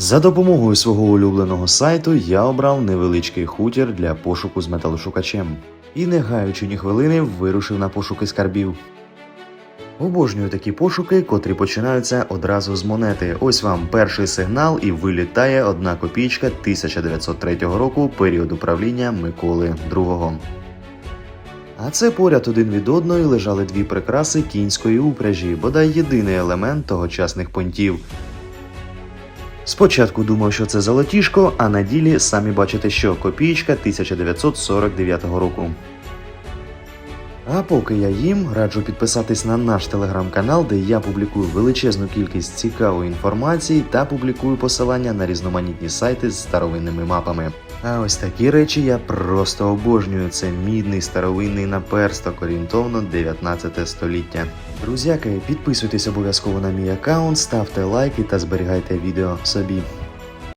За допомогою свого улюбленого сайту я обрав невеличкий хутір для пошуку з металошукачем. І не гаючи ні хвилини, вирушив на пошуки скарбів. Обожнюю такі пошуки, котрі починаються одразу з монети. Ось вам перший сигнал, і вилітає одна копійка 1903 року періоду правління Миколи II. А це поряд один від одної лежали дві прикраси кінської упряжі, бодай єдиний елемент тогочасних понтів. Спочатку думав, що це золотішко, а на ділі самі бачите, що копієчка 1949 року. А поки я їм, раджу підписатись на наш телеграм-канал, де я публікую величезну кількість цікавої інформації та публікую посилання на різноманітні сайти з старовинними мапами. А ось такі речі я просто обожнюю. Це мідний старовинний наперсток, орієнтовно 19 століття. Друзяки, підписуйтесь обов'язково на мій аккаунт, ставте лайки та зберігайте відео собі.